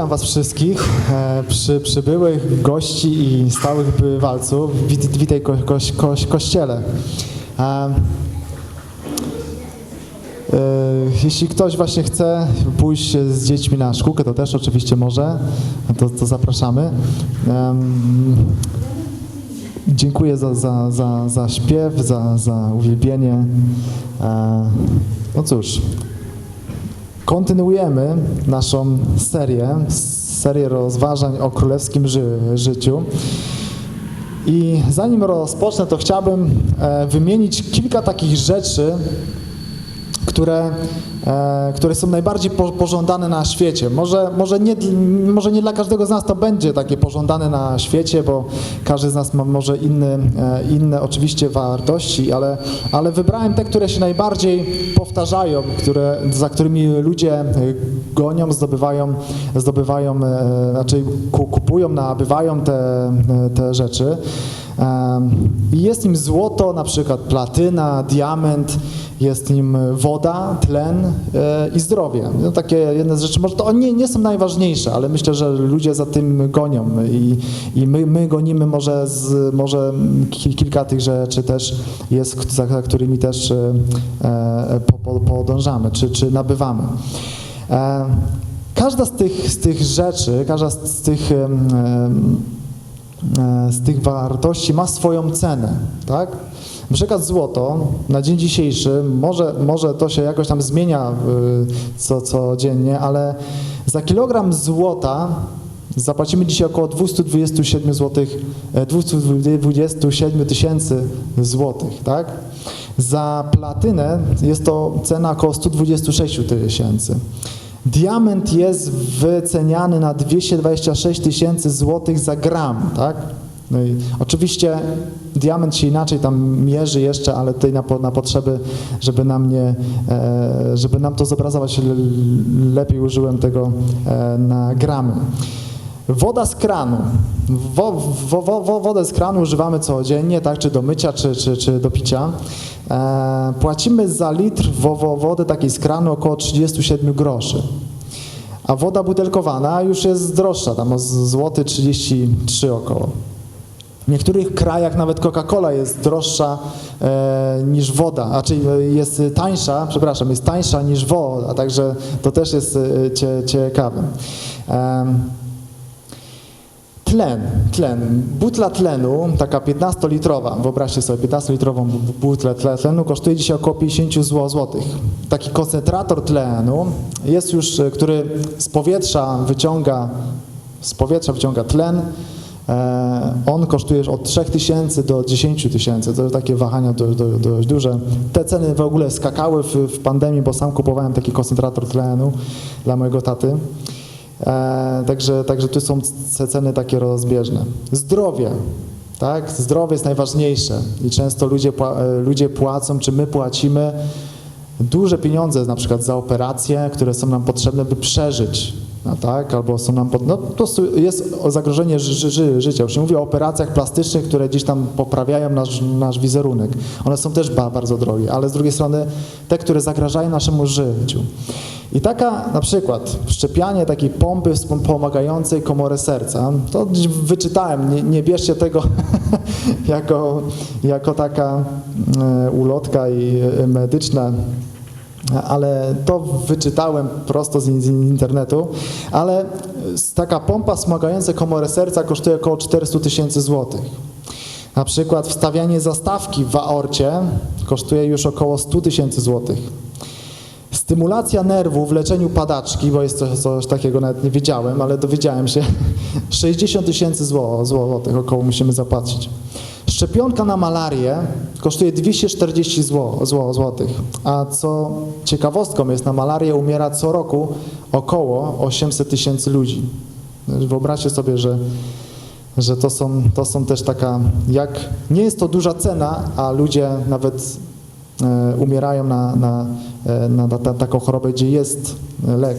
Witam Was wszystkich, e, przy, przybyłych gości i stałych bywalców. Wit, witaj ko, ko, ko, kościele. E, e, jeśli ktoś właśnie chce pójść z dziećmi na szkółkę, to też oczywiście może, to, to zapraszamy. Dziękuję za, za, za, za śpiew, za, za uwielbienie. No cóż, kontynuujemy naszą serię, serię rozważań o królewskim ży, życiu. I zanim rozpocznę, to chciałbym e, wymienić kilka takich rzeczy, które, które są najbardziej po, pożądane na świecie. Może, może, nie, może nie dla każdego z nas to będzie takie pożądane na świecie, bo każdy z nas ma może inny, e, inne oczywiście wartości, ale, ale wybrałem te, które się najbardziej powtarzają, które, za którymi ludzie e, gonią, zdobywają, zdobywają e, znaczy ku- kupują, nabywają te, e, te rzeczy. I jest nim złoto, na przykład platyna, diament, jest nim woda, tlen e, i zdrowie. No, takie jedne z rzeczy, może to nie, nie są najważniejsze, ale myślę, że ludzie za tym gonią i, i my, my gonimy może, z, może ki- kilka tych rzeczy też jest, za, którymi też e, e, po, po, podążamy, czy, czy nabywamy. Każda z tych, z tych rzeczy, każda z, tych z tych wartości ma swoją cenę, tak? Na przykład złoto na dzień dzisiejszy, może, może to się jakoś tam zmienia y, co, codziennie, ale za kilogram złota zapłacimy dzisiaj około 227 zł, 227 tysięcy złotych, tak? Za platynę jest to cena około 126 tysięcy. Diament jest wyceniany na 226 tysięcy złotych za gram, tak? No i oczywiście diament się inaczej tam mierzy jeszcze, ale tutaj na, na potrzeby, żeby nam nie, e, żeby nam to zobrazować lepiej użyłem tego e, na gramy. Woda z kranu. Wo, wo, wo, wodę z kranu używamy codziennie, tak, czy do mycia, czy, czy, czy do picia. E, płacimy za litr wo, wo, wody takiej z kranu około 37 groszy. A woda butelkowana już jest droższa, tam o złoty 33 około. W niektórych krajach nawet Coca-Cola jest droższa e, niż woda, a czyli jest tańsza, przepraszam, jest tańsza niż woda, także to też jest e, cie, ciekawe. Em, Tlen, tlen. Butla tlenu, taka 15-litrowa, wyobraźcie sobie, 15-litrową bu- bu- butlę tle- tlenu kosztuje dzisiaj około 50 zł- złotych. Taki koncentrator tlenu jest już, e, który z powietrza wyciąga, z powietrza wyciąga tlen, e, on kosztuje od 3000 do 10 tysięcy, to takie wahania dość, dość duże. Te ceny w ogóle skakały w, w pandemii, bo sam kupowałem taki koncentrator tlenu dla mojego taty. E, także, także tu są ceny takie rozbieżne. Zdrowie. Tak? Zdrowie jest najważniejsze i często ludzie, e, ludzie płacą, czy my płacimy duże pieniądze na przykład za operacje, które są nam potrzebne, by przeżyć. No tak, albo są nam, pod... no po prostu jest zagrożenie ży, ży, życia. Już nie mówię o operacjach plastycznych, które gdzieś tam poprawiają nasz, nasz wizerunek. One są też ba, bardzo drogie, ale z drugiej strony te, które zagrażają naszemu życiu. I taka na przykład wszczepianie takiej pompy wspomagającej komorę serca, to wyczytałem, nie, nie bierzcie tego jako, jako taka e, ulotka i e, medyczna, ale to wyczytałem prosto z, internetu, ale z- taka pompa wspomagająca komorę serca kosztuje około 400 tysięcy złotych. Na przykład wstawianie zastawki w aorcie kosztuje już około 100 tysięcy złotych. Stymulacja nerwu w leczeniu padaczki, bo jest coś, coś takiego, nawet nie wiedziałem, ale dowiedziałem się, 60 tysięcy zło- złotych około musimy zapłacić. Szczepionka na malarię kosztuje 240 zło, zło, złotych, a co ciekawostką jest, na malarię umiera co roku około 800 tysięcy ludzi. Wyobraźcie sobie, że że to są, to są też taka, jak nie jest to duża cena, a ludzie nawet e, umierają na, na, e, na, na, ta- taką chorobę, gdzie jest e, lek.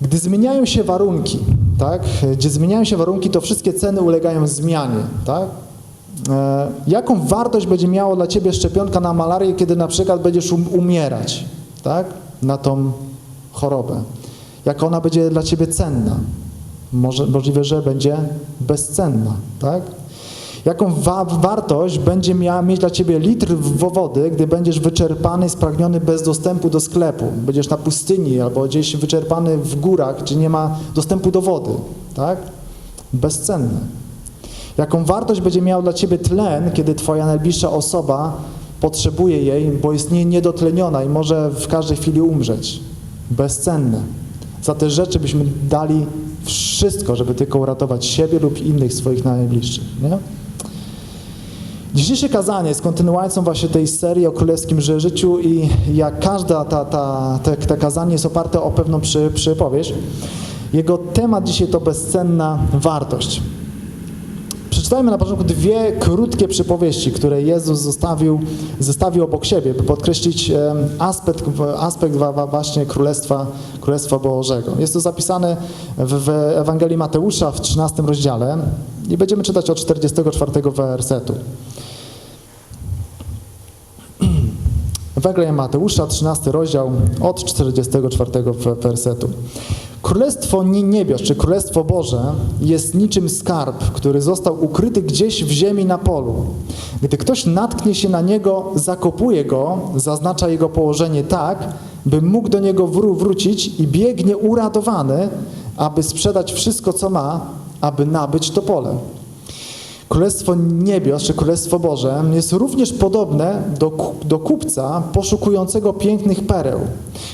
Gdy zmieniają się warunki, tak, gdzie zmieniają się warunki, to wszystkie ceny ulegają zmianie, tak? E, jaką wartość będzie miało dla Ciebie szczepionka na malarię, kiedy na przykład będziesz um, umierać, tak, na tą chorobę? jak ona będzie dla ciebie cenna. Może, możliwe, że będzie bezcenna, tak? Jaką wa wartość będzie miała mieć dla ciebie litr wody, gdy będziesz wyczerpany, spragniony bez dostępu do sklepu? Będziesz na pustyni albo gdzieś wyczerpany w górach, gdzie nie ma dostępu do wody, tak? Bezcenne. Jaką wartość będzie miał dla ciebie tlen, kiedy twoja najbliższa osoba potrzebuje jej, bo jest nie, niedotleniona i może w każdej chwili umrzeć? Bezcenne. Za te rzeczy byśmy dali wszystko, żeby tylko uratować siebie lub innych swoich najbliższych. Nie? Dzisiejsze kazanie jest kontynuacją właśnie tej serii o królewskim ży- życiu i jak każda ta, ta, kazanie jest oparte o pewną przy, przypowieść, jego temat dzisiaj to bezcenna wartość. Przeczytajmy na początku dwie krótkie przypowieści, które Jezus zostawił, zostawił obok siebie, by podkreślić aspekt, aspekt właśnie Królestwa, Królestwa Bożego. Jest to zapisane w, Ewangelii Mateusza w 13 rozdziale i będziemy czytać od 44 wersetu. Ewangelia Mateusza, 13 rozdział, od 44 we- wersetu. Królestwo nie- niebios, czy Królestwo Boże jest niczym skarb, który został ukryty gdzieś w ziemi na polu. Gdy ktoś natknie się na niego, zakopuje go, zaznacza jego położenie tak, by mógł do niego wró- wrócić i biegnie uradowany, aby sprzedać wszystko, co ma, aby nabyć to pole. Królestwo Niebios, czy Królestwo Boże jest również podobne do, do kupca poszukującego pięknych pereł.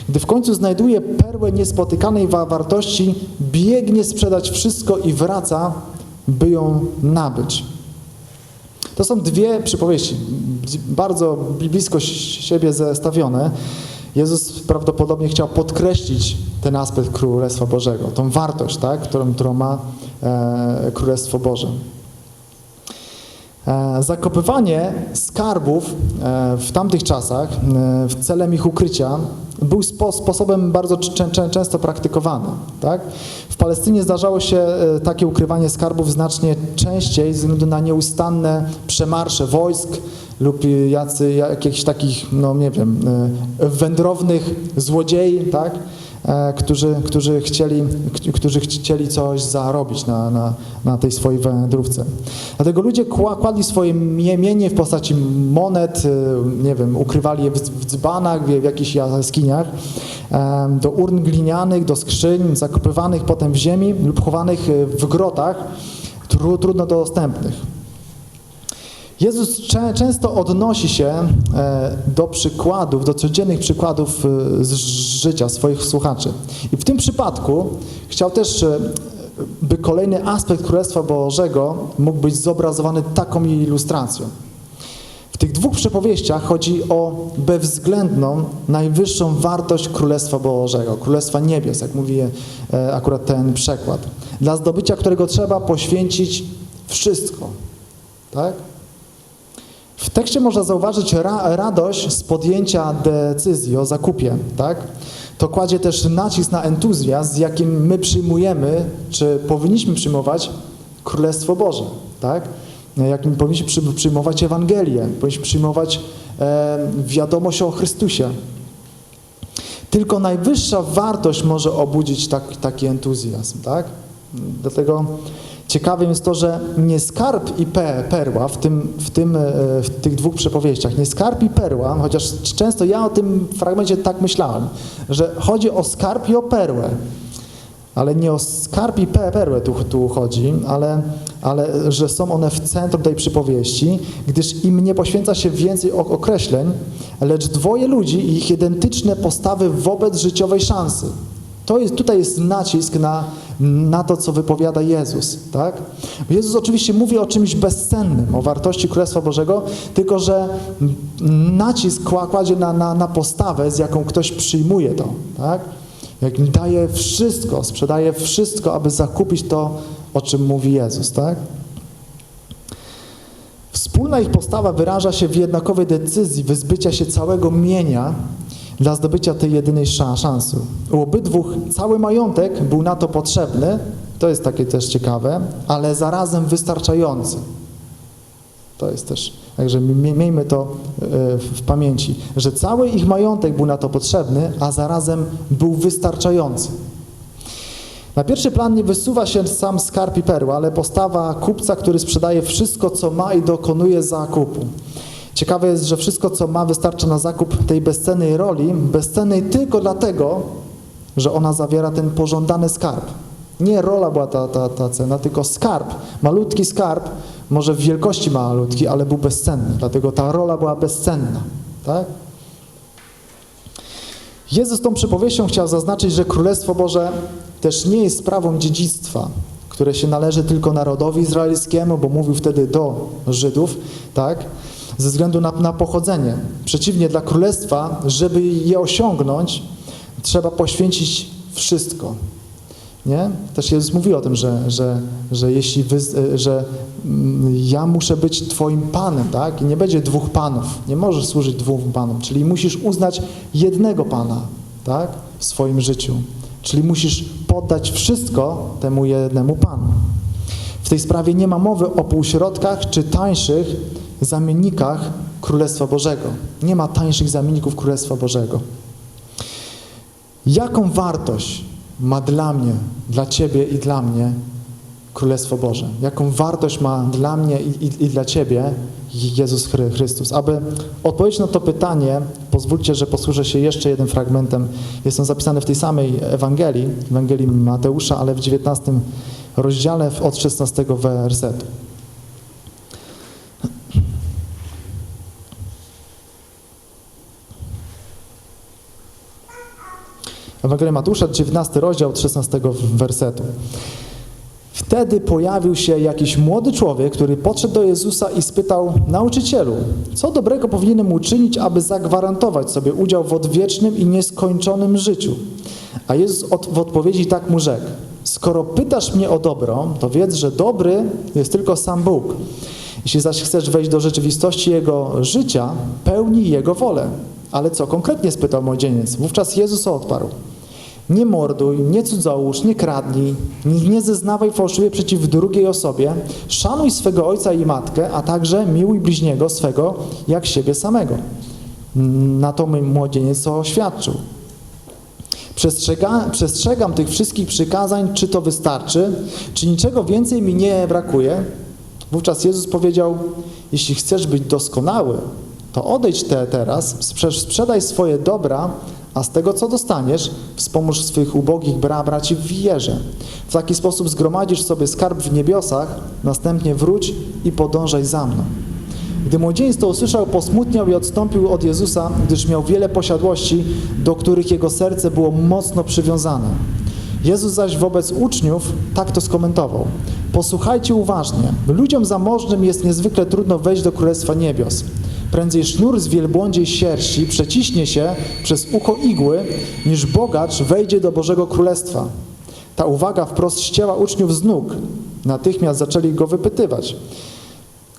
Gdy w końcu znajduje perłę niespotykanej wa- wartości, biegnie sprzedać wszystko i wraca, by ją nabyć. To są dwie przypowieści, bardzo blisko siebie zestawione. Jezus prawdopodobnie chciał podkreślić ten aspekt Królestwa Bożego, tą wartość, tak, którą, którą ma e, Królestwo Boże. E, Zakopywanie skarbów e, w tamtych czasach e, w celem ich ukrycia był spo, sposobem bardzo czę, czę, często praktykowany. Tak? W Palestynie zdarzało się takie ukrywanie skarbów znacznie częściej ze względu na nieustanne przemarsze wojsk lub jacy, jakichś takich, no nie wiem, wędrownych złodziei, tak? E, którzy, którzy, chcieli, którzy chcieli coś zarobić na, na, na tej swojej wędrówce. Dlatego ludzie kła- kładli swoje mie- mienie w postaci monet, e, nie wiem, ukrywali je w, dzbanach, w, jakichś jaskiniach, e, do urn glinianych, do skrzyń, zakopywanych potem w ziemi lub chowanych w grotach, tru, trudno dostępnych. Jezus czę- często odnosi się e, do przykładów, do codziennych przykładów e, z życia swoich słuchaczy. I w tym przypadku chciał też, e, by kolejny aspekt Królestwa Bożego mógł być zobrazowany taką ilustracją. W tych dwóch przypowieściach chodzi o bezwzględną, najwyższą wartość Królestwa Bożego, Królestwa Niebios, jak mówi akurat ten przekład, dla zdobycia którego trzeba poświęcić wszystko. Tak? W tekście można zauważyć ra, radość z podjęcia decyzji o zakupie, tak? To kładzie też nacisk na entuzjazm, z jakim my przyjmujemy, czy powinniśmy przyjmować Królestwo Boże, tak? Jakim powinniśmy przy, przyjmować Ewangelię, powinniśmy przyjmować e, wiadomość o Chrystusie. Tylko najwyższa wartość może obudzić tak, taki entuzjazm, tak? Dlatego ciekawym jest to, że nie skarb i pe, perła w, tym, w, tym, e, w tych dwóch przypowieściach, nie skarb i perła, chociaż często ja o tym fragmencie tak myślałem, że chodzi o skarb i o perłę. Ale nie o skarb i pe- perłę tu, tu chodzi, ale, ale że są one w centrum tej przypowieści, gdyż im nie poświęca się więcej ok- określeń, lecz dwoje ludzi i ich identyczne postawy wobec życiowej szansy. To jest, tutaj jest nacisk na, na to, co wypowiada Jezus. Tak? Jezus oczywiście mówi o czymś bezcennym, o wartości Królestwa Bożego, tylko że nacisk kła- kładzie na, na, na postawę, z jaką ktoś przyjmuje to. Tak? Jak daje wszystko, sprzedaje wszystko, aby zakupić to, o czym mówi Jezus. Tak? Wspólna ich postawa wyraża się w jednakowej decyzji wyzbycia się całego mienia dla zdobycia tej jedynej sza- szansy. U obydwu cały majątek był na to potrzebny, to jest takie też ciekawe, ale zarazem wystarczający. To jest też, także mi- miejmy to e, w pamięci, że cały ich majątek był na to potrzebny, a zarazem był wystarczający. Na pierwszy plan nie wysuwa się sam skarb i perła, ale postawa kupca, który sprzedaje wszystko, co ma i dokonuje zakupu. Ciekawe jest, że wszystko, co ma, wystarcza na zakup tej bezcennej roli, bezcennej tylko dlatego, że ona zawiera ten pożądany skarb. Nie rola była ta, ta, ta cena, tylko skarb. Malutki skarb, może w wielkości malutki, ale był bezcenny. Dlatego ta rola była bezcenna. Tak? Jezus tą przypowieścią chciał zaznaczyć, że Królestwo Boże też nie jest sprawą dziedzictwa, które się należy tylko narodowi izraelskiemu, bo mówił wtedy do Żydów, tak? Ze względu na, na pochodzenie. Przeciwnie, dla Królestwa, żeby je osiągnąć, trzeba poświęcić wszystko. Nie? Też Jezus mówił o tym, że, że, że jeśli wy, że mm, ja muszę być Twoim Panem, tak? I nie będzie dwóch Panów. Nie możesz służyć dwóm Panom. Czyli musisz uznać jednego Pana, tak? W swoim życiu. Czyli musisz poddać wszystko temu jednemu Panu. W tej sprawie nie ma mowy o półśrodkach czy tańszych zamiennikach Królestwa Bożego. Nie ma tańszych zamienników Królestwa Bożego. Jaką wartość ma dla mnie, dla Ciebie i dla mnie Królestwo Boże? Jaką wartość ma dla mnie i, i, i dla Ciebie Jezus Chry- Chrystus? Aby odpowiedzieć na to pytanie, pozwólcie, że posłużę się jeszcze jednym fragmentem. Jest on zapisany w tej samej Ewangelii, Ewangelii Mateusza, ale w 19 rozdziale od 16 wersetu. Ewangelia Mateusza, 19 rozdział, od 16 wersetu. Wtedy pojawił się jakiś młody człowiek, który podszedł do Jezusa i spytał, nauczycielu, co dobrego powinienem uczynić, aby zagwarantować sobie udział w odwiecznym i nieskończonym życiu? A Jezus od, w odpowiedzi tak mu rzekł, skoro pytasz mnie o dobro, to wiedz, że dobry jest tylko sam Bóg. Jeśli zaś chcesz wejść do rzeczywistości Jego życia, pełnij Jego wolę. Ale co konkretnie spytał młodzieniec? Wówczas Jezus odparł. Nie morduj, nie cudzołóż, nie kradnij, nie, zeznawaj fałszywie przeciw drugiej osobie, szanuj swego ojca i matkę, a także miłuj bliźniego swego jak siebie samego. Na to młodzieniec oświadczył. Przestrzega, przestrzegam tych wszystkich przykazań, czy to wystarczy, czy niczego więcej mi nie brakuje? Wówczas Jezus powiedział, jeśli chcesz być doskonały, to odejdź te teraz, sprze- sprzedaj swoje dobra, a z tego, co dostaniesz, wspomóż swych ubogich bra braci w wierze. W taki sposób zgromadzisz sobie skarb w niebiosach, następnie wróć i podążaj za mną. Gdy młodzieniec to usłyszał, posmutniał i odstąpił od Jezusa, gdyż miał wiele posiadłości, do których jego serce było mocno przywiązane. Jezus zaś wobec uczniów tak to skomentował. Posłuchajcie uważnie. Ludziom zamożnym jest niezwykle trudno wejść do Królestwa Niebios. Prędzej sznur z wielbłądziej sierści przeciśnie się przez ucho igły, niż bogacz wejdzie do Bożego Królestwa. Ta uwaga wprost ścięła uczniów z nóg. Natychmiast zaczęli go wypytywać.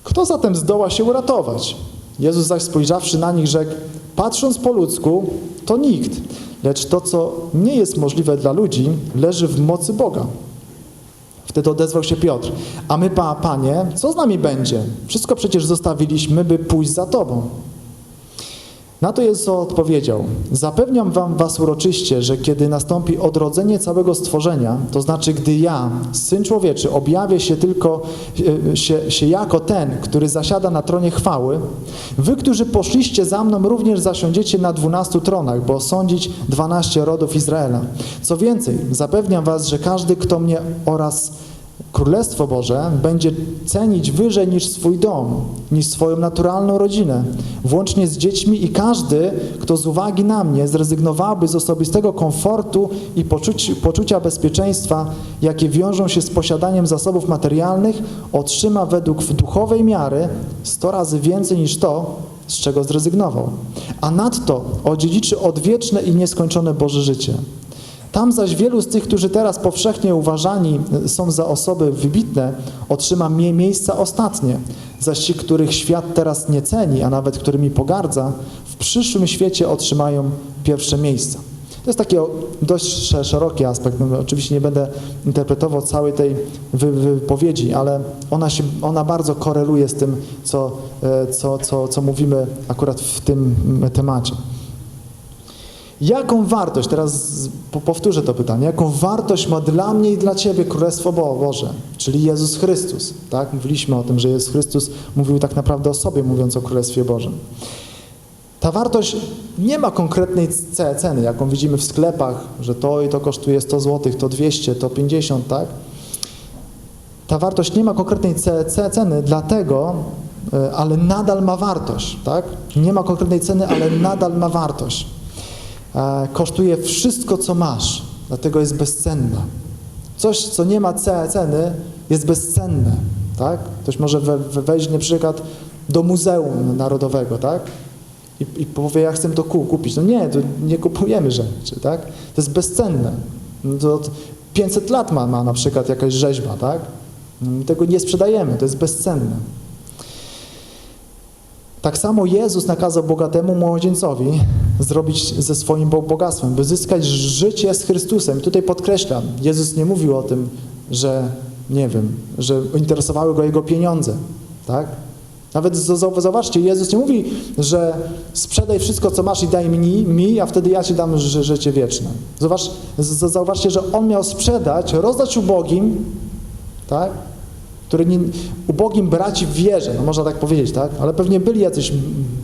Kto zatem zdoła się uratować? Jezus zaś spojrzawszy na nich rzekł, patrząc po ludzku, to nikt, lecz to, co nie jest możliwe dla ludzi, leży w mocy Boga. Wtedy odezwał się Piotr, a my, pa, Panie, co z nami będzie? Wszystko przecież zostawiliśmy, by pójść za Tobą. Na to Jezus odpowiedział, zapewniam wam was uroczyście, że kiedy nastąpi odrodzenie całego stworzenia, to znaczy gdy ja, Syn Człowieczy, objawię się tylko e, się, się jako ten, który zasiada na tronie chwały, wy, którzy poszliście za mną, również zasiądziecie na dwunastu tronach, bo sądzić dwanaście rodów Izraela. Co więcej, zapewniam was, że każdy, kto mnie oraz Królestwo Boże będzie cenić wyżej niż swój dom, niż swoją naturalną rodzinę, włącznie z dziećmi i każdy, kto z uwagi na mnie zrezygnowałby z osobistego komfortu i poczuci, poczucia bezpieczeństwa, jakie wiążą się z posiadaniem zasobów materialnych, otrzyma według duchowej miary sto razy więcej niż to, z czego zrezygnował. A nadto odziedziczy odwieczne i nieskończone Boże życie. Tam zaś wielu z tych, którzy teraz powszechnie uważani są za osoby wybitne, otrzyma mie miejsca ostatnie, zaś ci, których świat teraz nie ceni, a nawet którymi pogardza, w przyszłym świecie otrzymają pierwsze miejsca. To jest taki dość sze- szeroki aspekt. No, oczywiście nie będę interpretował całej tej wy wypowiedzi, ale ona, się, ona bardzo koreluje z tym, co, e, co, co, co mówimy akurat w tym mm, temacie. Jaką wartość, teraz powtórzę to pytanie, jaką wartość ma dla mnie i dla Ciebie Królestwo Bo- Boże, czyli Jezus Chrystus, tak? Mówiliśmy o tym, że Jezus Chrystus mówił tak naprawdę o sobie, mówiąc o Królestwie Bożym. Ta wartość nie ma konkretnej ce- ceny, jaką widzimy w sklepach, że to i to kosztuje 100 zł, to 200, to 50, tak? Ta wartość nie ma konkretnej ce- ce- ceny, dlatego, e, ale nadal ma wartość, tak? Nie ma konkretnej ceny, ale nadal ma wartość. E, Kosztuje wszystko, co masz, dlatego jest bezcenne. Coś, co nie ma ce- ceny, jest bezcenne, tak? Ktoś może we, we wejść na przykład do Muzeum Narodowego, tak? I, I powie, ja chcę to ku- kupić. No nie, nie kupujemy rzeczy, tak? To jest bezcenne. No To od 500 lat ma, ma na przykład jakaś rzeźba, tak? My Tego nie sprzedajemy, to jest bezcenne. Tak samo Jezus nakazał bogatemu młodzieńcowi zrobić ze swoim bo- bogactwem, by zyskać życie z Chrystusem. Tutaj podkreślam, Jezus nie mówił o tym, że nie wiem, że interesowały go jego pieniądze, tak? Nawet zauważcie, Jezus nie mówi, że sprzedaj wszystko, co masz i daj mi, mi a wtedy ja ci dam ży- życie wieczne. Zauważ, z- zauważcie, że on miał sprzedać, rozdać ubogim, tak? Który nie, ubogim braci w wierze, no można tak powiedzieć, tak? Ale pewnie byli jacyś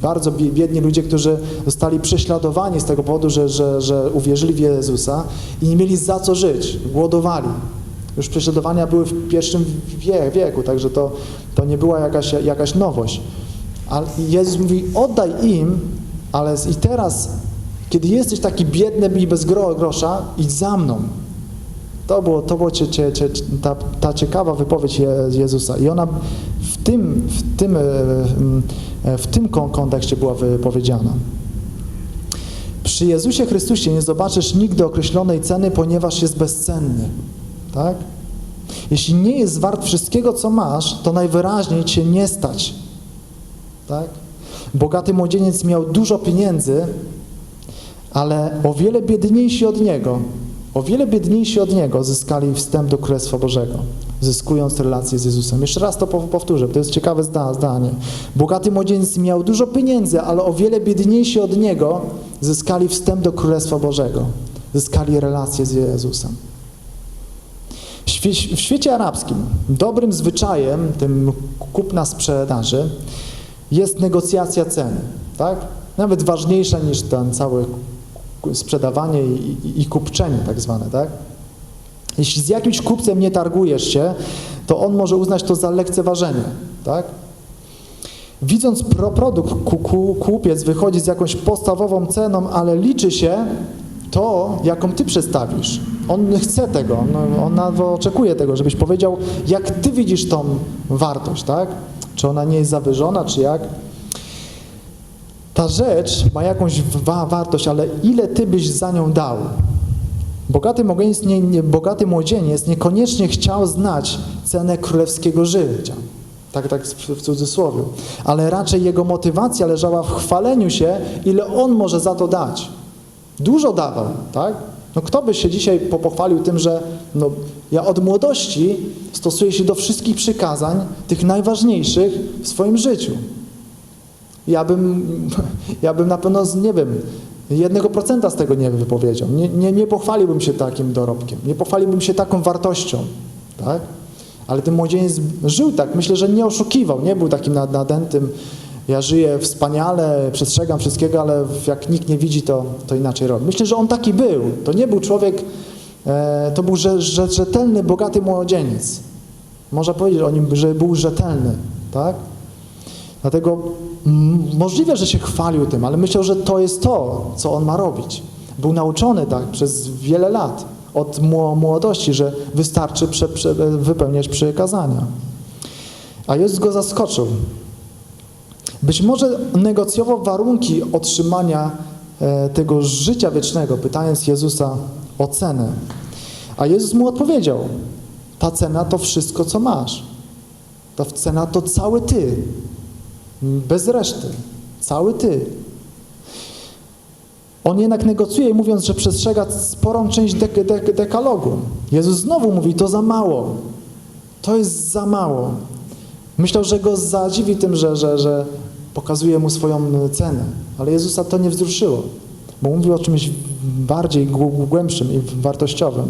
bardzo bie- biedni ludzie, którzy zostali prześladowani z tego powodu, że, że, że uwierzyli w Jezusa i nie mieli za co żyć, głodowali. Już prześladowania były w pierwszym wie, wieku, także to, to nie była jakaś, jakaś nowość. Ale Jezus mówi, oddaj im, ale i teraz, kiedy jesteś taki biedny i bez gro, grosza, idź za mną. To było, to było cie, cie, ta, ta ciekawa wypowiedź Je- Jezusa i ona w tym, w tym, e, mm, e, w tym kon- kontekście była wypowiedziana. Przy Jezusie Chrystusie nie zobaczysz nigdy określonej ceny, ponieważ jest bezcenny. Tak? Jeśli nie jest wart wszystkiego, co masz, to najwyraźniej cię nie stać. Tak? Bogaty młodzieniec miał dużo pieniędzy, ale o wiele biedniejsi od niego, o wiele biedniejsi od niego zyskali wstęp do Królestwa Bożego, zyskując relację z Jezusem. Jeszcze raz to pow- powtórzę, to jest ciekawe zda- zdanie. Bogaty młodzieniec miał dużo pieniędzy, ale o wiele biedniejsi od niego zyskali wstęp do Królestwa Bożego, zyskali relację z Jezusem. W świe- w świecie arabskim dobrym zwyczajem, tym kupna sprzedaży, jest negocjacja ceny, tak? Nawet ważniejsza niż ten cały sprzedawanie i, i, i kupczenie tak zwane, tak? Jeśli z jakimś kupcem nie targujesz się, to on może uznać to za lekceważenie, tak? Widząc pro produkt, ku, ku, kupiec wychodzi z jakąś podstawową ceną, ale liczy się to, jaką ty przedstawisz. On chce tego, on, on nawet oczekuje tego, żebyś powiedział, jak ty widzisz tą wartość, tak? Czy ona nie jest zawyżona, czy jak? Ta rzecz ma jakąś wa wartość, ale ile ty byś za nią dał? Bogaty, nie, nie, bogaty młodzieniec niekoniecznie chciał znać cenę królewskiego życia. Tak, tak w, cudzysłowie. Ale raczej jego motywacja leżała w chwaleniu się, ile on może za to dać. Dużo dawał, tak? No kto by się dzisiaj po- pochwalił tym, że no, ja od młodości stosuję się do wszystkich przykazań, tych najważniejszych w swoim życiu. Ja bym, ja bym na pewno, nie wiem, jednego procenta z tego nie wypowiedział. Nie, nie, nie pochwaliłbym się takim dorobkiem, nie pochwaliłbym się taką wartością, tak? Ale ten młodzieniec żył tak, myślę, że nie oszukiwał, nie był takim nad- nadętym, ja żyję wspaniale, przestrzegam wszystkiego, ale jak nikt nie widzi, to, to inaczej robi. Myślę, że on taki był. To nie był człowiek, e, to był rze, rze, rzetelny, bogaty młodzieniec. Można powiedzieć o nim, że był rzetelny, tak? Dlatego możliwe, że się chwalił tym, ale myślał, że to jest to, co on ma robić. Był nauczony tak przez wiele lat, od mło- młodości, że wystarczy prze, prze, wypełniać przykazania. A Jezus go zaskoczył. Być może negocjował warunki otrzymania e, tego życia wiecznego, pytając Jezusa o cenę. A Jezus mu odpowiedział: Ta cena to wszystko, co masz. Ta cena to cały ty. Bez reszty. Cały ty. On jednak negocjuje, mówiąc, że przestrzega sporą część dek dek dekalogu. Jezus znowu mówi, to za mało. To jest za mało. Myślał, że go zadziwi tym, że, że, że pokazuje mu swoją cenę. Ale Jezusa to nie wzruszyło. bo mówił o czymś bardziej głę- głębszym i wartościowym.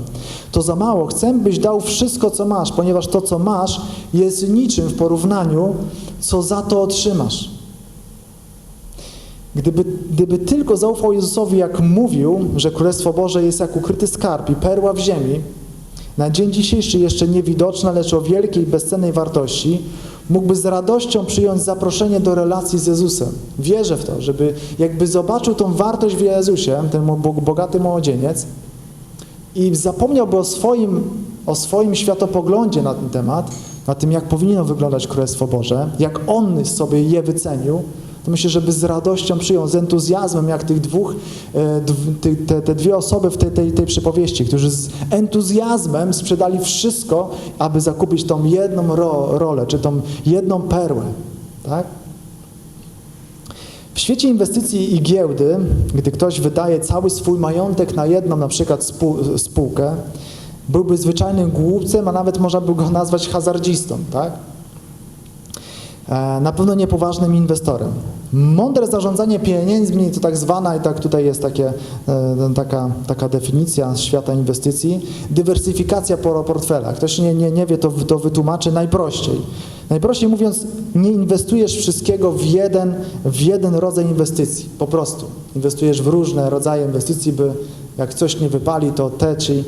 To za mało. Chcę, byś dał wszystko, co masz, ponieważ to, co masz, jest niczym w porównaniu, co za to otrzymasz. Gdyby, gdyby tylko zaufał Jezusowi, jak mówił, że Królestwo Boże jest jak ukryty skarb i perła w ziemi, na dzień dzisiejszy jeszcze niewidoczna, lecz o wielkiej, bezcennej wartości, mógłby z radością przyjąć zaproszenie do relacji z Jezusem. Wierzę w to, żeby jakby zobaczył tą wartość w Jezusie, ten bogaty młodzieniec i zapomniałby o swoim, o swoim światopoglądzie na ten temat, na tym, jak powinno wyglądać Królestwo Boże, jak On sobie je wycenił, to myślę, żeby z radością przyjął, z entuzjazmem, jak tych dwóch, e, te, te dwie osoby w tej, tej, tej przypowieści, którzy z entuzjazmem sprzedali wszystko, aby zakupić tą jedną ro, rolę, czy tą jedną perłę. Tak? W świecie inwestycji i giełdy, gdy ktoś wydaje cały swój majątek na jedną na przykład spół, spółkę, byłby zwyczajnym głupcem, a nawet można by go nazwać hazardzistą, tak? E, Na pewno niepoważnym inwestorem. Mądre zarządzanie pieniędzmi to tak zwana, i tak tutaj jest takie, e, taka, taka definicja świata inwestycji, dywersyfikacja por- portfela. Ktoś nie, nie, nie wie, to, to wytłumaczy najprościej. Najprościej mówiąc, nie inwestujesz wszystkiego w jeden, w jeden rodzaj inwestycji. Po prostu. Inwestujesz w różne rodzaje inwestycji, by jak coś nie wypali, to te, czy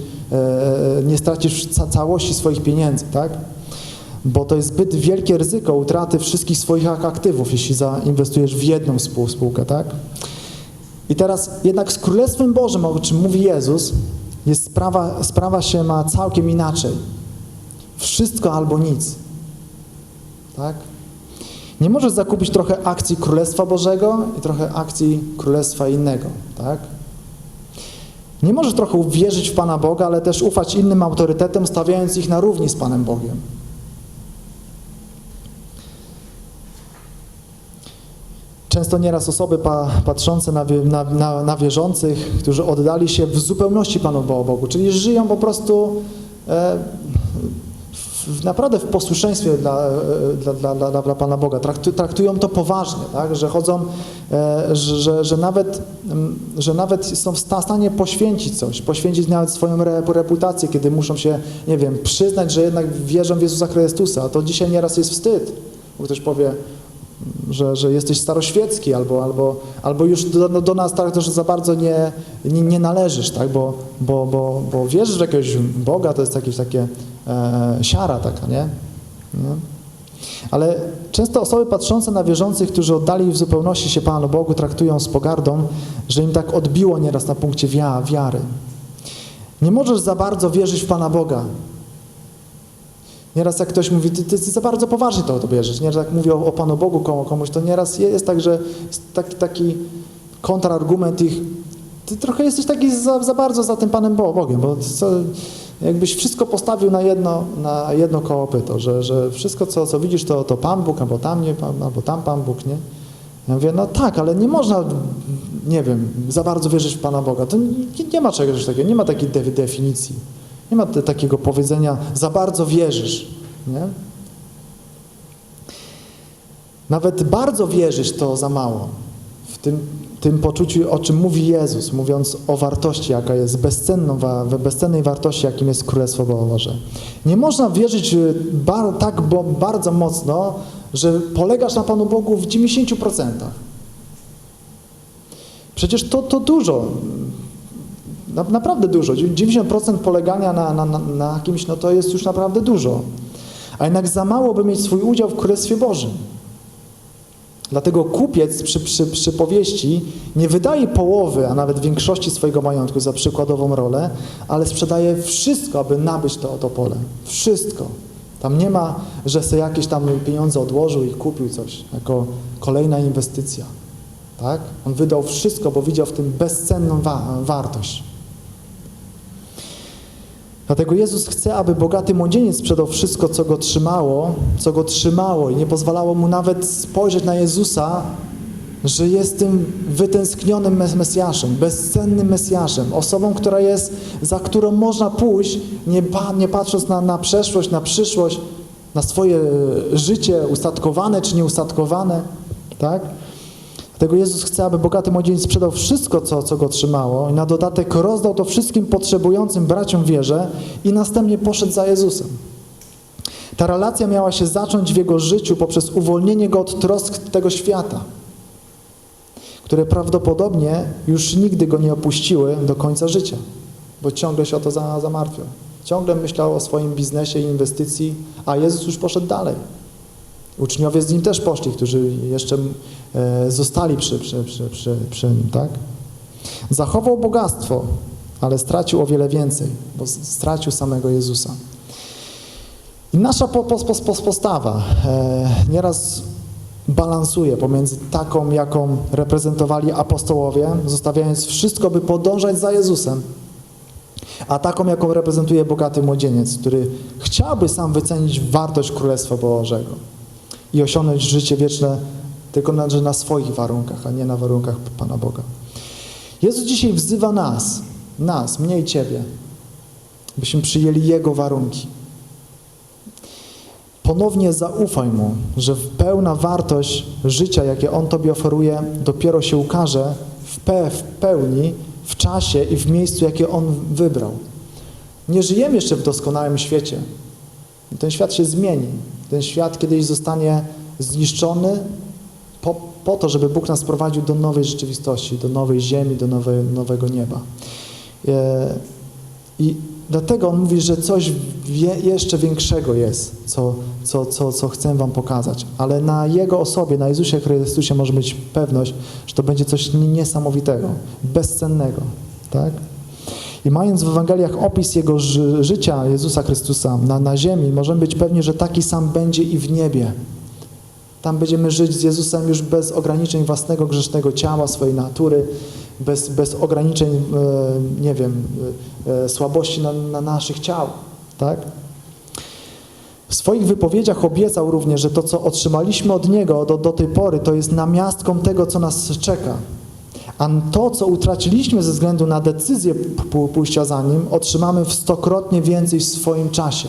nie stracisz ca całości swoich pieniędzy, tak? bo to jest zbyt wielkie ryzyko utraty wszystkich swoich ak- aktywów, jeśli zainwestujesz w jedną spół- spółkę, tak? I teraz jednak z Królestwem Bożym, o czym mówi Jezus, jest sprawa, sprawa się ma całkiem inaczej. Wszystko albo nic. Tak? Nie możesz zakupić trochę akcji Królestwa Bożego i trochę akcji Królestwa innego, tak? Nie możesz trochę uwierzyć w Pana Boga, ale też ufać innym autorytetom, stawiając ich na równi z Panem Bogiem. Często nieraz osoby pa, patrzące na, na, na, na wierzących, którzy oddali się w zupełności Panu Bo- Bogu, czyli żyją po prostu e, w, naprawdę w posłuszeństwie dla, e, dla, dla, dla, dla Pana Boga. Traktu, traktują to poważnie, tak? że chodzą, e, że, że, nawet, że nawet są w sta- stanie poświęcić coś, poświęcić nawet swoją re, reputację, kiedy muszą się, nie wiem, przyznać, że jednak wierzą w Jezusa Chrystusa. To dzisiaj nieraz jest wstyd, bo ktoś powie, że, że jesteś staroświecki, albo, albo, albo już do, do nas tak, to, że za bardzo nie, nie, nie należysz, tak? bo, bo, bo, bo wierzysz w jakiegoś Boga, to jest jakieś takie e, siara taka, nie? nie? Ale często osoby patrzące na wierzących, którzy oddali w zupełności się Panu Bogu, traktują z pogardą, że im tak odbiło nieraz na punkcie wia, wiary. Nie możesz za bardzo wierzyć w Pana Boga, Nieraz jak ktoś mówi, ty, ty za bardzo poważnie to, to bierzesz. Nieraz jak mówię o, o Panu Bogu komu- komuś, to nieraz jest tak, że jest taki, taki kontrargument ich, ty trochę jesteś taki za, za bardzo za tym Panem Bo- Bogiem, bo co, jakbyś wszystko postawił na jedno, na jedno koło że, że wszystko, co, co widzisz, to, to Pan Bóg, albo tam nie albo tam Pan Bóg, nie? Ja mówię, no tak, ale nie można, nie wiem, za bardzo wierzyć w Pana Boga. To nie, nie ma czegoś takiego, nie ma takiej de, definicji. Nie ma takiego powiedzenia, za bardzo wierzysz. Nie? Nawet bardzo wierzyć to za mało. W tym, tym poczuciu, o czym mówi Jezus, mówiąc o wartości, jaka jest bezcenną, bezcennej wartości, jakim jest Królestwo Boże. Nie można wierzyć y, bar, tak bo, bardzo mocno, że polegasz na Panu Bogu w 90%. Przecież to, to dużo. Na, naprawdę dużo. 90% polegania na, na, na, kimś, no to jest już naprawdę dużo. A jednak za mało, by mieć swój udział w Królestwie Bożym. Dlatego kupiec przy, przy, przy powieści nie wydaje połowy, a nawet większości swojego majątku za przykładową rolę, ale sprzedaje wszystko, aby nabyć to, to pole. Wszystko. Tam nie ma, że sobie jakieś tam pieniądze odłożył i kupił coś jako kolejna inwestycja. Tak? On wydał wszystko, bo widział w tym bezcenną wa wartość. Dlatego Jezus chce, aby bogaty młodzieniec sprzedał wszystko, co go trzymało, co go trzymało i nie pozwalało mu nawet spojrzeć na Jezusa, że jest tym wytęsknionym mes- Mesjaszem, bezcennym Mesjaszem, osobą, która jest, za którą można pójść, nie, nie patrząc na, na przeszłość, na przyszłość, na swoje życie ustatkowane czy nieustatkowane, tak? Dlatego Jezus chce, aby bogaty młodzieniec sprzedał wszystko, co, co go trzymało i na dodatek rozdał to wszystkim potrzebującym braciom wierze i następnie poszedł za Jezusem. Ta relacja miała się zacząć w jego życiu poprzez uwolnienie go od trosk tego świata, które prawdopodobnie już nigdy go nie opuściły do końca życia, bo ciągle się o to za- zamartwiał. Ciągle myślał o swoim biznesie i inwestycji, a Jezus już poszedł dalej. Uczniowie z nim też poszli, którzy jeszcze e, zostali przy, przy, przy, przy, przy nim, tak? Zachował bogactwo, ale stracił o wiele więcej, bo stracił samego Jezusa. I nasza po, po, po, po- postawa e, nieraz balansuje pomiędzy taką, jaką reprezentowali apostołowie, zostawiając wszystko, by podążać za Jezusem, a taką, jaką reprezentuje bogaty młodzieniec, który chciałby sam wycenić wartość Królestwa Bożego i osiągnąć życie wieczne tylko na, na swoich warunkach, a nie na warunkach Pana Boga. Jezus dzisiaj wzywa nas, nas, mnie i Ciebie, byśmy przyjęli Jego warunki. Ponownie zaufaj Mu, że pełna wartość życia, jakie On Tobie oferuje, dopiero się ukaże w, pe w pełni, w czasie i w miejscu, jakie On wybrał. Nie żyjemy jeszcze w doskonałym świecie. Ten świat się zmieni. Ten świat kiedyś zostanie zniszczony po, po to, żeby Bóg nas prowadził do nowej rzeczywistości, do nowej ziemi, do nowe, nowego nieba. E, I dlatego On mówi, że coś wie, jeszcze większego jest, co, co, co, co chcę Wam pokazać. Ale na Jego osobie, na Jezusie Chrystusie może mieć pewność, że to będzie coś niesamowitego, bezcennego. Tak? I mając w Ewangeliach opis Jego ży życia, Jezusa Chrystusa na, na ziemi, możemy być pewni, że taki sam będzie i w niebie. Tam będziemy żyć z Jezusem już bez ograniczeń własnego grzesznego ciała, swojej natury, bez, bez ograniczeń, e, nie wiem, e, e, słabości na, na naszych ciał. Tak? W swoich wypowiedziach obiecał również, że to, co otrzymaliśmy od Niego do, do tej pory, to jest namiastką tego, co nas czeka. A to, co utraciliśmy ze względu na decyzję pójścia za Nim, otrzymamy w stokrotnie więcej w swoim czasie.